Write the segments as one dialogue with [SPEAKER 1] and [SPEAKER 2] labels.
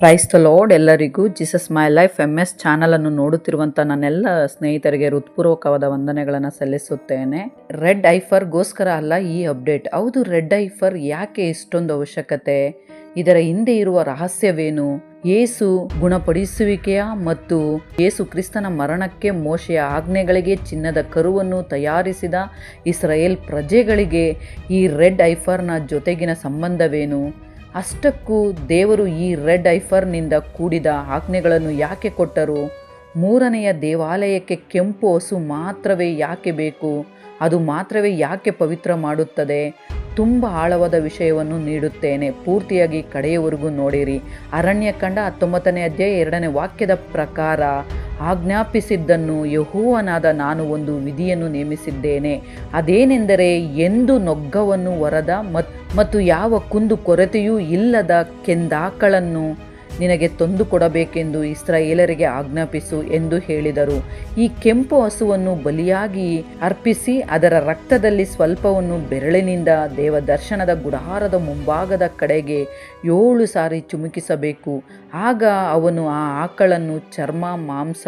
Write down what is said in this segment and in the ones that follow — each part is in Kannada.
[SPEAKER 1] ಪ್ರೈಸ್ ದ ಲಾರ್ಡ್ ಎಲ್ಲರಿಗೂ Jesus my life M S ಚಾನಲನ್ನು ನೋಡುತ್ತಿರುವಂಥ ನನ್ನೆಲ್ಲ ಸ್ನೇಹಿತರಿಗೆ ಹೃತ್ಪೂರ್ವಕವಾದ ವಂದನೆಗಳನ್ನು ಸಲ್ಲಿಸುತ್ತೇನೆ. ರೆಡ್ ಐಫರ್ಗೋಸ್ಕರ ಅಲ್ಲ, ಈ ಅಪ್ಡೇಟ್ ಹೌದು ರೆಡ್ ಐಫರ್ ಯಾಕೆ ಇಷ್ಟೊಂದು ಅವಶ್ಯಕತೆ? ಇದರ ಹಿಂದೆ ಇರುವ ರಹಸ್ಯವೇನು? ಏಸು ಗುಣಪಡಿಸುವಿಕೆಯ ಮತ್ತು ಏಸು ಕ್ರಿಸ್ತನ ಮರಣಕ್ಕೆ ಮೋಶೆಯ ಆಜ್ಞೆಗಳಿಗೆ, ಚಿನ್ನದ ಕರುವನ್ನು ತಯಾರಿಸಿದ ಇಸ್ರಾಯೇಲ್ ಪ್ರಜೆಗಳಿಗೆ ಈ ರೆಡ್ ಐಫರ್ನ ಜೊತೆಗಿನ ಸಂಬಂಧವೇನು? ಅಷ್ಟಕ್ಕೂ ದೇವರು ಈ ರೆಡ್ ಐಫರ್ನಿಂದ ಕೂಡಿದ ಆಜ್ಞೆಗಳನ್ನು ಯಾಕೆ ಕೊಟ್ಟರು? ಮೂರನೆಯ ದೇವಾಲಯಕ್ಕೆ ಕೆಂಪು ಹಸು ಮಾತ್ರವೇ ಯಾಕೆ ಬೇಕು? ಅದು ಮಾತ್ರವೇ ಯಾಕೆ ಪವಿತ್ರ ಮಾಡುತ್ತದೆ? ತುಂಬ ಆಳವಾದ ವಿಷಯವನ್ನು ನೀಡುತ್ತೇನೆ. ಪೂರ್ತಿಯಾಗಿ ಕಡೆಯವರೆಗೂ ನೋಡಿರಿ. ಅರಣ್ಯಕಂಡ ಹತ್ತೊಂಬತ್ತನೇ ಅಧ್ಯಾಯ ಎರಡನೇ ವಾಕ್ಯದ ಪ್ರಕಾರ, ಆಜ್ಞಾಪಿಸಿದ್ದನ್ನು ಯಹೋವನಾದ ನಾನು ಒಂದು ವಿಧಿಯನ್ನು ನೇಮಿಸಿದ್ದೇನೆ. ಅದೇನೆಂದರೆ, ಎಂದು ನೊಗ್ಗವನ್ನು ಹೊರದ ಮತ್ತು ಯಾವ ಕುಂದು ಕೊರತೆಯೂ ಇಲ್ಲದ ಕೆಂದಾಕಳನ್ನು ನಿನಗೆ ತಂದು ಕೊಡಬೇಕೆಂದು ಇಸ್ರಾಯೇಲರಿಗೆ ಆಜ್ಞಾಪಿಸು ಎಂದು ಹೇಳಿದರು. ಈ ಕೆಂಪು ಹಸುವನ್ನು ಬಲಿಯಾಗಿ ಅರ್ಪಿಸಿ ಅದರ ರಕ್ತದಲ್ಲಿ ಸ್ವಲ್ಪವನ್ನು ಬೆರಳಿನಿಂದ ದೇವದರ್ಶನದ ಗುಡಾರದ ಮುಂಭಾಗದ ಕಡೆಗೆ ಏಳು ಸಾರಿ ಚುಮುಕಿಸಬೇಕು. ಆಗ ಅವನು ಆ ಆಕಳನ್ನು ಚರ್ಮ, ಮಾಂಸ,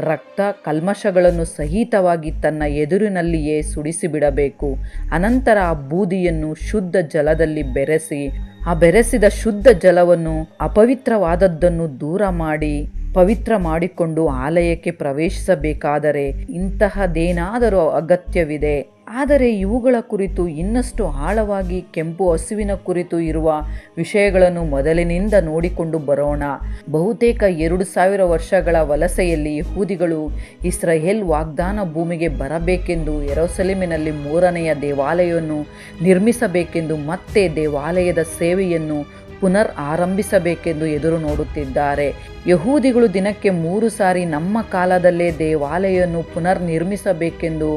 [SPEAKER 1] ರಕ್ತ, ಕಲ್ಮಶಗಳನ್ನು ಸಹಿತವಾಗಿ ತನ್ನ ಎದುರಿನಲ್ಲಿಯೇ ಸುಡಿಸಿಬಿಡಬೇಕು. ಅನಂತರ ಆ ಬೂದಿಯನ್ನು ಶುದ್ಧ ಜಲದಲ್ಲಿ ಬೆರೆಸಿ ಆ ಬೆರೆಸಿದ ಶುದ್ಧ ಜಲವನ್ನು ಅಪವಿತ್ರವಾದದ್ದನ್ನು ದೂರ ಮಾಡಿ ಪವಿತ್ರ ಮಾಡಿಕೊಂಡು ಆಲಯಕ್ಕೆ ಪ್ರವೇಶಿಸಬೇಕಾದರೆ ಇಂತಹದೇನಾದರೂ ಅಗತ್ಯವಿದೆ. ಆದರೆ ಇವುಗಳ ಕುರಿತು ಇನ್ನಷ್ಟು ಆಳವಾಗಿ ಕೆಂಪು ಹಸುವಿನ ಕುರಿತು ಇರುವ ವಿಷಯಗಳನ್ನು ಮೊದಲಿನಿಂದ ನೋಡಿಕೊಂಡು ಬರೋಣ. ಬಹುತೇಕ ಎರಡು ಸಾವಿರ ವರ್ಷಗಳ ವಲಸೆಯಲ್ಲಿ ಯಹೂದಿಗಳು ಇಸ್ರಾಯೇಲ್ ವಾಗ್ದಾನ ಭೂಮಿಗೆ ಬರಬೇಕೆಂದು ಎರೊಸಲೇಮಿನಲ್ಲಿ ಮೂರನೆಯ ದೇವಾಲಯವನ್ನು ನಿರ್ಮಿಸಬೇಕೆಂದು ಮತ್ತೆ ದೇವಾಲಯದ ಸೇವೆಯನ್ನು ಪುನರ್ ಆರಂಭಿಸಬೇಕೆಂದು ಎದುರು ನೋಡುತ್ತಿದ್ದಾರೆ. ಯಹೂದಿಗಳು ದಿನಕ್ಕೆ ಮೂರು ಸಾರಿ ನಮ್ಮ ಕಾಲದಲ್ಲೇ ದೇವಾಲಯವನ್ನು ಪುನರ್ ನಿರ್ಮಿಸಬೇಕೆಂದು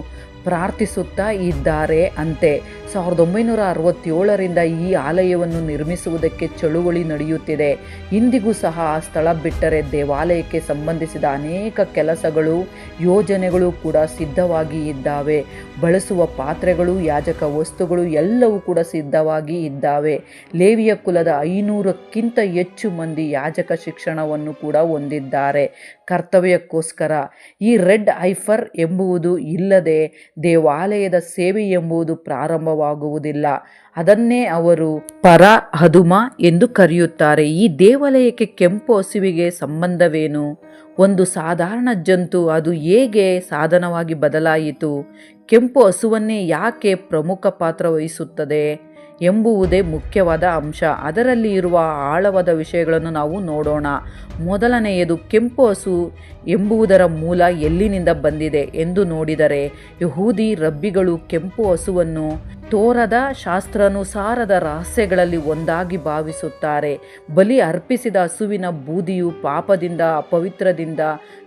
[SPEAKER 1] ಪ್ರಾರ್ಥಿಸುತ್ತಾ ಇದ್ದಾರೆ ಅಂತೆ. ಸಾವಿರದ ಒಂಬೈನೂರ ಅರವತ್ತೇಳರಿಂದ ಈ ಆಲಯವನ್ನು ನಿರ್ಮಿಸುವುದಕ್ಕೆ ಚಳುವಳಿ ನಡೆಯುತ್ತಿದೆ. ಇಂದಿಗೂ ಸಹ ಆ ಸ್ಥಳ ಬಿಟ್ಟರೆ ದೇವಾಲಯಕ್ಕೆ ಸಂಬಂಧಿಸಿದ ಅನೇಕ ಕೆಲಸಗಳು, ಯೋಜನೆಗಳು ಕೂಡ ಸಿದ್ಧವಾಗಿ ಇದ್ದಾವೆ. ಬಳಸುವ ಪಾತ್ರೆಗಳು, ಯಾಜಕ ವಸ್ತುಗಳು ಎಲ್ಲವೂ ಕೂಡ ಸಿದ್ಧವಾಗಿ ಇದ್ದಾವೆ. ಲೇವಿಯ ಕುಲದ ಐನೂರಕ್ಕಿಂತ ಹೆಚ್ಚು ಮಂದಿ ಯಾಜಕ ಶಿಕ್ಷಣವನ್ನು ಕೂಡ ಹೊಂದಿದ್ದಾರೆ. ಕರ್ತವ್ಯಕ್ಕೋಸ್ಕರ ಈ ರೆಡ್ ಐಫರ್ ಎಂಬುವುದು ಇಲ್ಲದೆ ದೇವಾಲಯದ ಸೇವೆ ಎಂಬುದು ಪ್ರಾರಂಭವಾಗುವುದಿಲ್ಲ. ಅದನ್ನೇ ಅವರು ಪರ ಹದುಮ ಎಂದು ಕರೆಯುತ್ತಾರೆ. ಈ ದೇವಾಲಯಕ್ಕೆ ಕೆಂಪು ಹಸುವಿಗೆ ಸಂಬಂಧವೇನು? ಒಂದು ಸಾಧಾರಣ ಜಂತು, ಅದು ಹೇಗೆ ಸಾಧನವಾಗಿ ಬದಲಾಯಿತು? ಕೆಂಪು ಹಸುವನ್ನೇ ಯಾಕೆ ಪ್ರಮುಖ ಪಾತ್ರ ವಹಿಸುತ್ತದೆ? ಎಂಬುವುದೇ ಮುಖ್ಯವಾದ ಅಂಶ. ಅದರಲ್ಲಿ ಇರುವ ಆಳವಾದ ವಿಷಯಗಳನ್ನು ನಾವು ನೋಡೋಣ. ಮೊದಲನೆಯದು ಕೆಂಪು ಹಸು ಎಂಬುವುದರ ಮೂಲ ಎಲ್ಲಿನಿಂದ ಬಂದಿದೆ ಎಂದು ನೋಡಿದರೆ, ಯಹೂದಿ ರಬ್ಬಿಗಳು ಕೆಂಪು ಹಸುವನ್ನು ತೋರದ ಶಾಸ್ತ್ರಾನುಸಾರದ ರಹಸ್ಯಗಳಲ್ಲಿ ಒಂದಾಗಿ ಭಾವಿಸುತ್ತಾರೆ. ಬಲಿ ಅರ್ಪಿಸಿದ ಹಸುವಿನ ಬೂದಿಯು ಪಾಪದಿಂದ, ಅಪವಿತ್ರದಿಂದ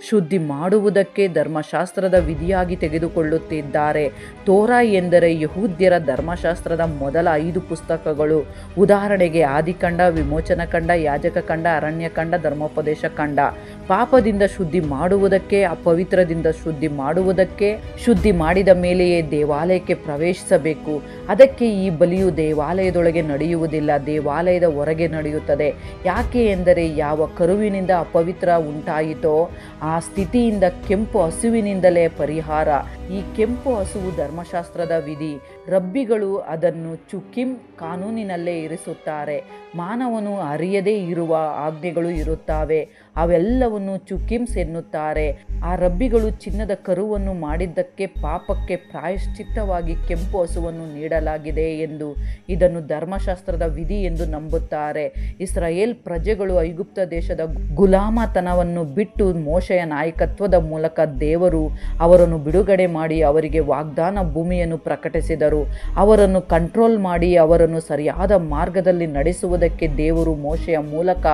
[SPEAKER 1] ಶುದ್ಧಿ ಮಾಡುವುದಕ್ಕೆ ಧರ್ಮಶಾಸ್ತ್ರದ ವಿಧಿಯಾಗಿ ತೆಗೆದುಕೊಳ್ಳುತ್ತಿದ್ದಾರೆ. ತೋರ ಎಂದರೆ ಯಹೂದ್ಯರ ಧರ್ಮಶಾಸ್ತ್ರದ ಮೊದಲ ಐದು ಪುಸ್ತಕಗಳು. ಉದಾಹರಣೆಗೆ ಆದಿಕಂಡ, ವಿಮೋಚನ ಕಂಡ, ಯಾಜಕ ಕಂಡ, ಅರಣ್ಯ ಕಂಡ, ಧರ್ಮೋಪದೇಶ ಕಂಡ. ಪಾಪದಿಂದ ಶುದ್ಧಿ ಮಾಡುವುದಕ್ಕೆ, ಅಪವಿತ್ರದಿಂದ ಶುದ್ಧಿ ಮಾಡುವುದಕ್ಕೆ, ಶುದ್ಧಿ ಮಾಡಿದ ಮೇಲೆಯೇ ದೇವಾಲಯಕ್ಕೆ ಪ್ರವೇಶಿಸಬೇಕು. ಅದಕ್ಕೆ ಈ ಬಲಿಯು ದೇವಾಲಯದೊಳಗೆ ನಡೆಯುವುದಿಲ್ಲ, ದೇವಾಲಯದ ಹೊರಗೆ ನಡೆಯುತ್ತದೆ. ಯಾಕೆ ಎಂದರೆ ಯಾವ ಕರುವಿನಿಂದ ಅಪವಿತ್ರ ಉಂಟಾಯಿತೋ ಆ ಸ್ಥಿತಿಯಿಂದ ಕೆಂಪು ಹಸುವಿನಿಂದಲೇ ಪರಿಹಾರ. ಈ ಕೆಂಪು ಹಸುವು ಧರ್ಮಶಾಸ್ತ್ರದ ವಿಧಿ. ರಬ್ಬಿಗಳು ಅದನ್ನು ಚುಕಿಮ್ ಕಾನೂನಿನಲ್ಲೇ ಇರಿಸುತ್ತಾರೆ. ಮಾನವನು ಅರಿಯದೇ ಇರುವ ಆಜ್ಞೆಗಳು ಇರುತ್ತವೆ. ಅವೆಲ್ಲವನ್ನು ಚುಕಿಮ್ಸ್ ಎನ್ನುತ್ತಾರೆ. ಆ ರಬ್ಬಿಗಳು ಚಿನ್ನದ ಕರುವನ್ನು ಮಾಡಿದ್ದಕ್ಕೆ ಪಾಪಕ್ಕೆ ಪ್ರಾಯಶ್ಚಿತ್ತವಾಗಿ ಕೆಂಪು ಹಸುವನ್ನು ನೀಡಲಾಗಿದೆ ಎಂದು ಇದನ್ನು ಧರ್ಮಶಾಸ್ತ್ರದ ವಿಧಿ ಎಂದು ನಂಬುತ್ತಾರೆ. ಇಸ್ರಾಯೇಲ್ ಪ್ರಜೆಗಳು ಐಗುಪ್ತ ದೇಶದ ಗುಲಾಮತನವನ್ನು ಬಿಟ್ಟು ಮೋಶೆಯ ನಾಯಕತ್ವದ ಮೂಲಕ ದೇವರು ಅವರನ್ನು ಬಿಡುಗಡೆ ಮಾಡಿ ಅವರಿಗೆ ವಾಗ್ದಾನ ಭೂಮಿಯನ್ನು ಪ್ರಕಟಿಸಿದರು ಅವರನ್ನು ಕಂಟ್ರೋಲ್ ಮಾಡಿ ಅವರನ್ನು ಸರಿಯಾದ ಮಾರ್ಗದಲ್ಲಿ ನಡೆಸುವುದಕ್ಕೆ ದೇವರು ಮೋಶೆಯ ಮೂಲಕ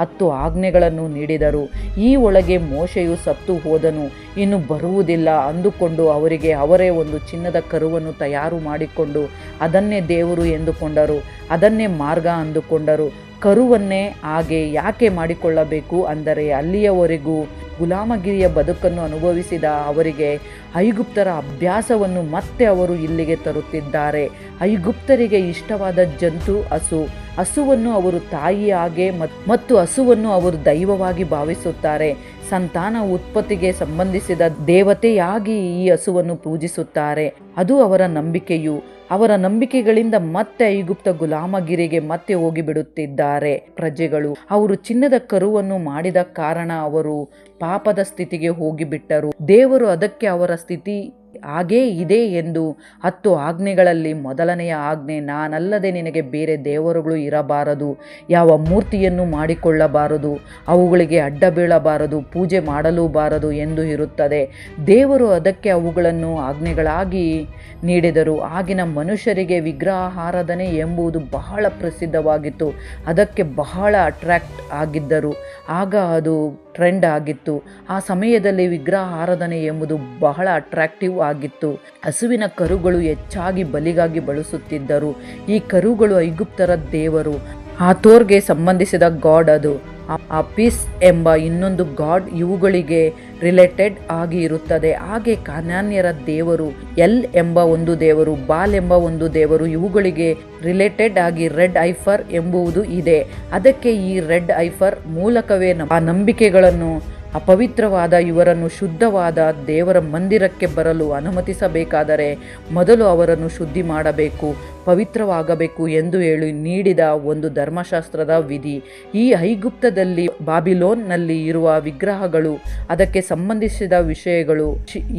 [SPEAKER 1] ಹತ್ತು ಆಜ್ಞೆಗಳನ್ನು ನೀಡಿದರು. ಈ ಒಳಗೆ ಮೋಶೆಯು ಸತ್ತು ಹೋದನು. ಇನ್ನು ಬರುವುದಿಲ್ಲ. ಅಂದುಕೊಂಡು ಅವರಿಗೆ ಅವರೇ ಒಂದು ಚಿನ್ನದ ಕರುವನ್ನು ತಯಾರು ಮಾಡಿಕೊಂಡು ಅದನ್ನೇ ದೇವರು ಎಂದುಕೊಂಡರು. ಅದನ್ನೇ ಮಾರ್ಗ ಅಂದುಕೊಂಡರು. ಕರುವನ್ನೇ ಹಾಗೆ ಯಾಕೆ ಮಾಡಿಕೊಳ್ಳಬೇಕು ಅಂದರೆ ಅಲ್ಲಿಯವರೆಗೂ ಗುಲಾಮಗಿರಿಯ ಬದುಕನ್ನು ಅನುಭವಿಸಿದ ಅವರಿಗೆ ಐಗುಪ್ತರ ಅಭ್ಯಾಸವನ್ನು ಮತ್ತೆ ಅವರು ಇಲ್ಲಿಗೆ ತರುತ್ತಿದ್ದಾರೆ. ಐಗುಪ್ತರಿಗೆ ಇಷ್ಟವಾದ ಜಂತು ಹಸು. ಹಸುವನ್ನು ಅವರು ತಾಯಿಯಾಗೆ ಮತ್- ಮತ್ತು ಹಸುವನ್ನು ಅವರು ದೈವವಾಗಿ ಭಾವಿಸುತ್ತಾರೆ. ಸಂತಾನ ಉತ್ಪತ್ತಿಗೆ ಸಂಬಂಧಿಸಿದ ದೇವತೆಯಾಗಿ ಈ ಹಸುವನ್ನು ಪೂಜಿಸುತ್ತಾರೆ. ಅದು ಅವರ ನಂಬಿಕೆಯು. ಅವರ ನಂಬಿಕೆಗಳಿಂದ ಮತ್ತೆ ಐಗುಪ್ತ ಗುಲಾಮಗಿರಿಗೆ ಮತ್ತೆ ಹೋಗಿಬಿಡುತ್ತಿದ್ದಾರೆ. ಪ್ರಜೆಗಳು ಅವರು ಚಿನ್ನದ ಕರುವನ್ನು ಮಾಡಿದ ಕಾರಣ ಅವರು ಪಾಪದ ಸ್ಥಿತಿಗೆ ಹೋಗಿಬಿಟ್ಟರು. ದೇವರು ಅದಕ್ಕೆ ಅವರ ಸ್ಥಿತಿ ಹಾಗೇ ಇದೆ ಎಂದು ಹತ್ತು ಆಜ್ಞೆಗಳಲ್ಲಿ ಮೊದಲನೆಯ ಆಜ್ಞೆ, ನಾನಲ್ಲದೆ ನಿನಗೆ ಬೇರೆ ದೇವರುಗಳು ಇರಬಾರದು. ಯಾವ ಮೂರ್ತಿಯನ್ನು ಮಾಡಿಕೊಳ್ಳಬಾರದು, ಅವುಗಳಿಗೆ ಅಡ್ಡ ಬೀಳಬಾರದು, ಪೂಜೆ ಮಾಡಲೂಬಾರದು ಎಂದು ಇರುತ್ತದೆ. ದೇವರು ಅದಕ್ಕೆ ಅವುಗಳನ್ನು ಆಜ್ಞೆಗಳಾಗಿ ನೀಡಿದರು. ಆಗಿನ ಮನುಷ್ಯರಿಗೆ ವಿಗ್ರಹಾರಾಧನೆ ಎಂಬುದು ಬಹಳ ಪ್ರಸಿದ್ಧವಾಗಿತ್ತು. ಅದಕ್ಕೆ ಬಹಳ ಅಟ್ರಾಕ್ಟ್ ಆಗಿದ್ದರು. ಆಗ ಅದು ಟ್ರೆಂಡ್ ಆಗಿತ್ತು. ಆ ಸಮಯದಲ್ಲಿ ವಿಗ್ರಹ ಆರಾಧನೆ ಎಂಬುದು ಬಹಳ ಅಟ್ರಾಕ್ಟಿವ್ ಆಗಿತ್ತು. ಹಸುವಿನ ಕರುಗಳು ಹೆಚ್ಚಾಗಿ ಬಲಿಗಾಗಿ ಬಳಸುತ್ತಿದ್ದರು. ಈ ಕರುಗಳು ಐಗುಪ್ತರ ದೇವರು. ಆಥೋರ್ಗೆ ಸಂಬಂಧಿಸಿದ ಗಾಡ್ ಅದು. ಅಪಿಸ್ ಎಂಬ ಇನ್ನೊಂದು ಗಾಡ್ ಇವುಗಳಿಗೆ ರಿಲೇಟೆಡ್ ಆಗಿ ಇರುತ್ತದೆ. ಹಾಗೆ ಕಾನಾನ್ಯರ ದೇವರು, ಎಲ್ ಎಂಬ ಒಂದು ದೇವರು, ಬಾಲ್ ಎಂಬ ಒಂದು ದೇವರು ಇವುಗಳಿಗೆ ರಿಲೇಟೆಡ್ ಆಗಿ ರೆಡ್ ಐಫರ್ ಎಂಬುವುದು ಇದೆ. ಅದಕ್ಕೆ ಈ ರೆಡ್ ಐಫರ್ ಮೂಲಕವೇ ಆ ನಂಬಿಕೆಗಳನ್ನು, ಅಪವಿತ್ರವಾದ ಇವರನ್ನು ಶುದ್ಧವಾದ ದೇವರ ಮಂದಿರಕ್ಕೆ ಬರಲು ಅನುಮತಿಸಬೇಕಾದರೆ ಮೊದಲು ಅವರನ್ನು ಶುದ್ಧಿ ಮಾಡಬೇಕು. ಪವಿತ್ರವಾಗಬೇಕು ಎಂದು ಹೇಳಿ ನೀಡಿದ ಒಂದು ಧರ್ಮಶಾಸ್ತ್ರದ ವಿಧಿ. ಈ ಐಗುಪ್ತದಲ್ಲಿ ಬಾಬಿಲೋನ್ನಲ್ಲಿ ಇರುವ ವಿಗ್ರಹಗಳು, ಅದಕ್ಕೆ ಸಂಬಂಧಿಸಿದ ವಿಷಯಗಳು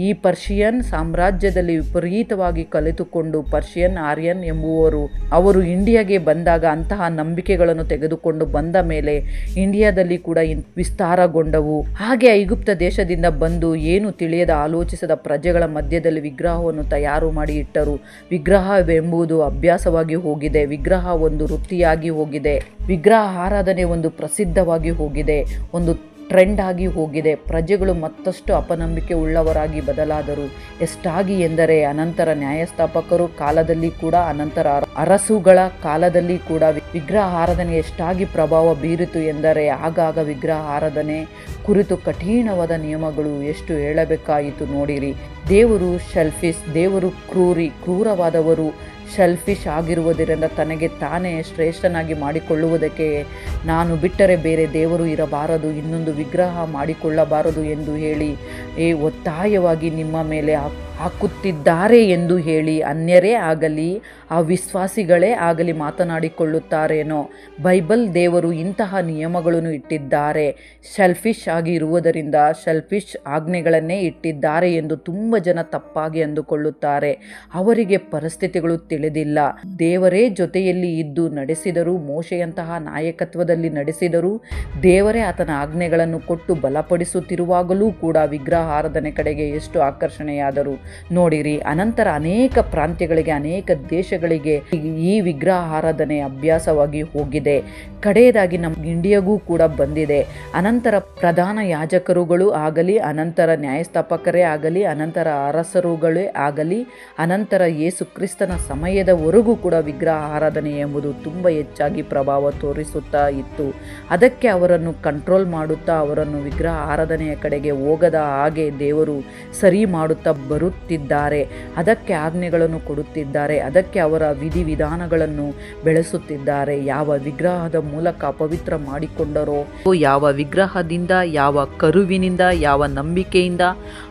[SPEAKER 1] ಈ ಪರ್ಷಿಯನ್ ಸಾಮ್ರಾಜ್ಯದಲ್ಲಿ ವಿಪರೀತವಾಗಿ ಕಲಿತುಕೊಂಡು ಪರ್ಷಿಯನ್ ಆರ್ಯನ್ ಎಂಬುವರು, ಅವರು ಇಂಡಿಯಾಗೆ ಬಂದಾಗ ಅಂತಹ ನಂಬಿಕೆಗಳನ್ನು ತೆಗೆದುಕೊಂಡು ಬಂದ ಮೇಲೆ ಇಂಡಿಯಾದಲ್ಲಿ ಕೂಡ ವಿಸ್ತಾರಗೊಂಡವು. ಹಾಗೆ ಐಗುಪ್ತ ದೇಶದಿಂದ ಬಂದು ಏನು ತಿಳಿಯದ ಆಲೋಚಿಸದ ಪ್ರಜೆಗಳ ಮಧ್ಯದಲ್ಲಿ ವಿಗ್ರಹವನ್ನು ತಯಾರು ಮಾಡಿ ಇಟ್ಟರು. ವಿಗ್ರಹವೆಂಬುದು ಅಭ್ಯಾಸವಾಗಿ ಹೋಗಿದೆ, ವಿಗ್ರಹ ಒಂದು ವೃತ್ತಿಯಾಗಿ ಹೋಗಿದೆ, ವಿಗ್ರಹ ಆರಾಧನೆ ಒಂದು ಪ್ರಸಿದ್ಧವಾಗಿ ಹೋಗಿದೆ, ಒಂದು ಟ್ರೆಂಡ್ ಆಗಿ ಹೋಗಿದೆ. ಪ್ರಜೆಗಳು ಮತ್ತಷ್ಟು ಅಪನಂಬಿಕೆ ಉಳ್ಳವರಾಗಿ ಬದಲಾದರು. ಎಷ್ಟಾಗಿ ಎಂದರೆ ಅನಂತರ ನ್ಯಾಯಸ್ಥಾಪಕರು ಕಾಲದಲ್ಲಿ ಕೂಡ ಅನಂತರ ಅರ- ಅರಸುಗಳ ಕಾಲದಲ್ಲಿ ಕೂಡ ವಿಗ್ರಹ ಆರಾಧನೆ ಎಷ್ಟಾಗಿ ಪ್ರಭಾವ ಬೀರಿತು ಎಂದರೆ ಆಗಾಗ ವಿಗ್ರಹ ಆರಾಧನೆ ಕುರಿತು ಕಠಿಣವಾದ ನಿಯಮಗಳು ಎಷ್ಟು ಹೇಳಬೇಕಾಯಿತು ನೋಡಿರಿ. ದೇವರು ಶೆಲ್ಫಿಸ್ ದೇವರು ಕ್ರೂರಿ, ಕ್ರೂರವಾದವರು ಶೆಲ್ಫಿಶ್ ಆಗಿರುವುದರಿಂದ ತನಗೆ ತಾನೇ ಶ್ರೇಷ್ಠನಾಗಿ ಮಾಡಿಕೊಳ್ಳುವುದಕ್ಕೆ ನಾನು ಬಿಟ್ಟರೆ ಬೇರೆ ದೇವರು ಇರಬಾರದು, ಇನ್ನೊಂದು ವಿಗ್ರಹ ಮಾಡಿಕೊಳ್ಳಬಾರದು ಎಂದು ಹೇಳಿ ಈ ಒತ್ತಾಯವಾಗಿ ನಿಮ್ಮ ಮೇಲೆ ಹಾಕುತ್ತಿದ್ದಾರೆ ಎಂದು ಹೇಳಿ ಅನ್ಯರೇ ಆಗಲಿ, ಆ ವಿಶ್ವಾಸಿಗಳೇ ಆಗಲಿ ಮಾತನಾಡಿಕೊಳ್ಳುತ್ತಾರೇನೋ? ಬೈಬಲ್ ದೇವರು ಇಂತಹ ನಿಯಮಗಳನ್ನು ಇಟ್ಟಿದ್ದಾರೆ. ಶೆಲ್ಫಿಶ್ ಆಗಿ ಇರುವುದರಿಂದ ಶೆಲ್ಫಿಶ್ ಆಜ್ಞೆಗಳನ್ನೇ ಇಟ್ಟಿದ್ದಾರೆ ಎಂದು ತುಂಬ ಜನ ತಪ್ಪಾಗಿ ಅಂದುಕೊಳ್ಳುತ್ತಾರೆ. ಅವರಿಗೆ ಪರಿಸ್ಥಿತಿಗಳು ತಿಳಿದಿಲ್ಲ. ದೇವರೇ ಜೊತೆಯಲ್ಲಿ ಇದ್ದು ನಡೆಸಿದರೂ, ಮೋಶೆಯಂತಹ ನಾಯಕತ್ವದಲ್ಲಿ ನಡೆಸಿದರೂ, ದೇವರೇ ಆತನ ಆಜ್ಞೆಗಳನ್ನು ಕೊಟ್ಟು ಬಲಪಡಿಸುತ್ತಿರುವಾಗಲೂ ಕೂಡ ವಿಗ್ರಹ ಆರಾಧನೆ ಕಡೆಗೆ ಎಷ್ಟು ಆಕರ್ಷಣೆಯಾದರು. ನೋಡಿರಿ, ಅನಂತರ ಅನೇಕ ಪ್ರಾಂತ್ಯಗಳಿಗೆ, ಅನೇಕ ದೇಶಗಳಿಗೆ ಈ- ವಿಗ್ರಹ ಆರಾಧನೆ ಅಭ್ಯಾಸವಾಗಿ ಹೋಗಿದೆ. ಕಡೆಯದಾಗಿ ನಮ್ಮ ಇಂಡಿಯಾಗೂ ಕೂಡ ಬಂದಿದೆ. ಅನಂತರ ಪ್ರಧಾನ ಯಾಜಕರುಗಳು ಆಗಲಿ, ಅನಂತರ ನ್ಯಾಯಸ್ಥಾಪಕರೇ ಆಗಲಿ, ಅನಂತರ ಅರಸರುಗಳೇ ಆಗಲಿ, ಅನಂತರ ಯೇಸು ಕ್ರಿಸ್ತನ ಸಮಯದವರೆಗೂ ಕೂಡ ವಿಗ್ರಹ ಆರಾಧನೆ ಎಂಬುದು ತುಂಬ ಹೆಚ್ಚಾಗಿ ಪ್ರಭಾವ ತೋರಿಸುತ್ತಾ ಇತ್ತು. ಅದಕ್ಕೆ ಅವರನ್ನು ಕಂಟ್ರೋಲ್ ಮಾಡುತ್ತಾ, ಅವರನ್ನು ವಿಗ್ರಹ ಆರಾಧನೆಯ ಕಡೆಗೆ ಹೋಗದ ಹಾಗೆ ದೇವರು ಸರಿ ಮಾಡುತ್ತಾ ಬರುತ್ತಿದ್ದಾರೆ ಅದಕ್ಕೆ ಆಜ್ಞೆಗಳನ್ನು ಕೊಡುತ್ತಿದ್ದಾರೆ. ಅದಕ್ಕೆ ಅವರ ವಿಧಿವಿಧಾನಗಳನ್ನು ಬೆಳೆಸುತ್ತಿದ್ದಾರೆ. ಯಾವ ವಿಗ್ರಹದ ಮೂಲಕ ಅಪವಿತ್ರ ಮಾಡಿಕೊಂಡರೋ, ಯಾವ ವಿಗ್ರಹದಿಂದ, ಯಾವ ಕರುವಿನಿಂದ, ಯಾವ ನಂಬಿಕೆಯಿಂದ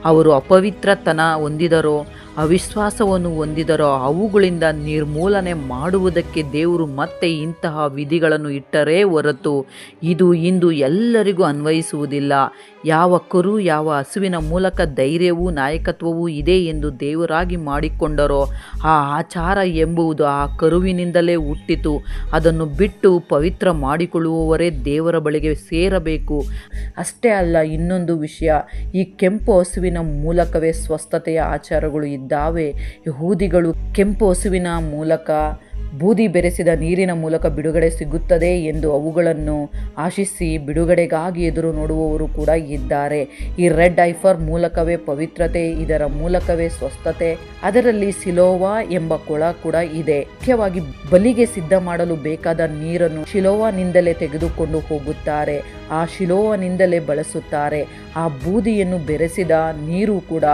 [SPEAKER 1] ಅವರು ಅಪವಿತ್ರತನ ಹೊಂದಿದರೋ ಅವಿಶ್ವಾಸವನ್ನು ಹೊಂದಿದರೋ ಅವುಗಳಿಂದ ನಿರ್ಮೂಲನೆ ಮಾಡುವುದಕ್ಕೆ ದೇವರು ಮತ್ತೆ ಇಂತಹ ವಿಧಿಗಳನ್ನು ಇಟ್ಟರೇ ಹೊರತು ಇದು ಇಂದು ಎಲ್ಲರಿಗೂ ಅನ್ವಯಿಸುವುದಿಲ್ಲ. ಯಾವ ಕರು, ಯಾವ ಹಸುವಿನ ಮೂಲಕ ಧೈರ್ಯವೂ ನಾಯಕತ್ವವೂ ಇದೆ ಎಂದು ದೇವರಾಗಿ ಮಾಡಿಕೊಂಡರೋ ಆ ಆಚಾರ ಎಂಬುದು ಆ ಕರುವಿನಿಂದಲೇ ಹುಟ್ಟಿತು. ಅದನ್ನು ಬಿಟ್ಟು ಪವಿತ್ರ ಮಾಡಿಕೊಳ್ಳುವವರೇ ದೇವರ ಬಳಿಗೆ ಸೇರಬೇಕು. ಅಷ್ಟೇ ಅಲ್ಲ ಇನ್ನೊಂದು ವಿಷಯ, ಈ ಕೆಂಪು ಹಸುವಿನ ಮೂಲಕವೇ ಸ್ವಸ್ಥತೆಯ ಆಚಾರಗಳು ಇದ್ದಾವೆ. ಯಹೂದಿಗಳು ಕೆಂಪು ಹಸುವಿನ ಮೂಲಕ, ಬೂದಿ ಬೆರೆಸಿದ ನೀರಿನ ಮೂಲಕ ಬಿಡುಗಡೆ ಸಿಗುತ್ತದೆ ಎಂದು ಅವುಗಳನ್ನು ಆಶಿಸಿ ಬಿಡುಗಡೆಗಾಗಿ ಎದುರು ನೋಡುವವರು ಕೂಡ ಇದ್ದಾರೆ. ಈ ರೆಡ್ ಐಫರ್ ಮೂಲಕವೇ ಪವಿತ್ರತೆ, ಇದರ ಮೂಲಕವೇ ಸ್ವಸ್ಥತೆ, ಅದರಲ್ಲಿ ಸಿಲೋವಾ ಎಂಬ ಕೊಳ ಕೂಡ ಇದೆ. ಮುಖ್ಯವಾಗಿ ಬಲಿಗೆ ಸಿದ್ಧ ಮಾಡಲು ಬೇಕಾದ ನೀರನ್ನು ಶಿಲೋವಾನಿಂದಲೇ ತೆಗೆದುಕೊಂಡು ಹೋಗುತ್ತಾರೆ. ಆ ಶಿಲೋವಾನಿಂದಲೇ ಬಳಸುತ್ತಾರೆ. ಆ ಬೂದಿಯನ್ನು ಬೆರೆಸಿದ ನೀರು ಕೂಡ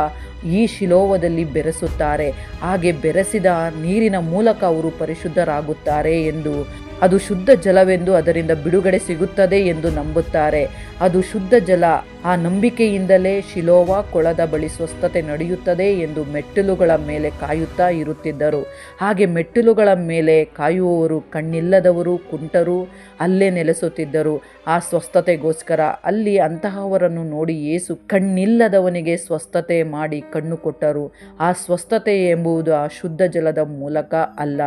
[SPEAKER 1] ಈ ಶಿಲೋವದಲ್ಲಿ ಬೆರೆಸುತ್ತಾರೆ. ಹಾಗೆ ಬೆರೆಸಿದ ನೀರಿನ ಮೂಲಕ ಅವರು ಪರಿಶುದ್ಧರಾಗುತ್ತಾರೆ ಎಂದು ಅದು ಶುದ್ಧ ಜಲವೆಂದು ಅದರಿಂದ ಬಿಡುಗಡೆ ಸಿಗುತ್ತದೆ ಎಂದು ನಂಬುತ್ತಾರೆ. ಅದು ಶುದ್ಧ ಜಲ. ಆ ನಂಬಿಕೆಯಿಂದಲೇ ಶಿಲೋವಾ ಕೊಳದ ಬಳಿ ಸ್ವಸ್ಥತೆ ನಡೆಯುತ್ತದೆ ಎಂದು ಮೆಟ್ಟಿಲುಗಳ ಮೇಲೆ ಕಾಯುತ್ತಾ ಇರುತ್ತಿದ್ದರು. ಹಾಗೆ ಮೆಟ್ಟಿಲುಗಳ ಮೇಲೆ ಕಾಯುವವರು ಕಣ್ಣಿಲ್ಲದವರು, ಕುಂಟರು ಅಲ್ಲೇ ನೆಲೆಸುತ್ತಿದ್ದರು. ಆ ಸ್ವಸ್ಥತೆಗೋಸ್ಕರ ಅಲ್ಲಿ ಅಂತಹವರನ್ನು ನೋಡಿ ಯೇಸು ಕಣ್ಣಿಲ್ಲದವನಿಗೆ ಸ್ವಸ್ಥತೆ ಮಾಡಿ ಕಣ್ಣು ಕೊಟ್ಟರು. ಆ ಸ್ವಸ್ಥತೆ ಎಂಬುದು ಆ ಶುದ್ಧ ಜಲದ ಮೂಲಕ ಅಲ್ಲ,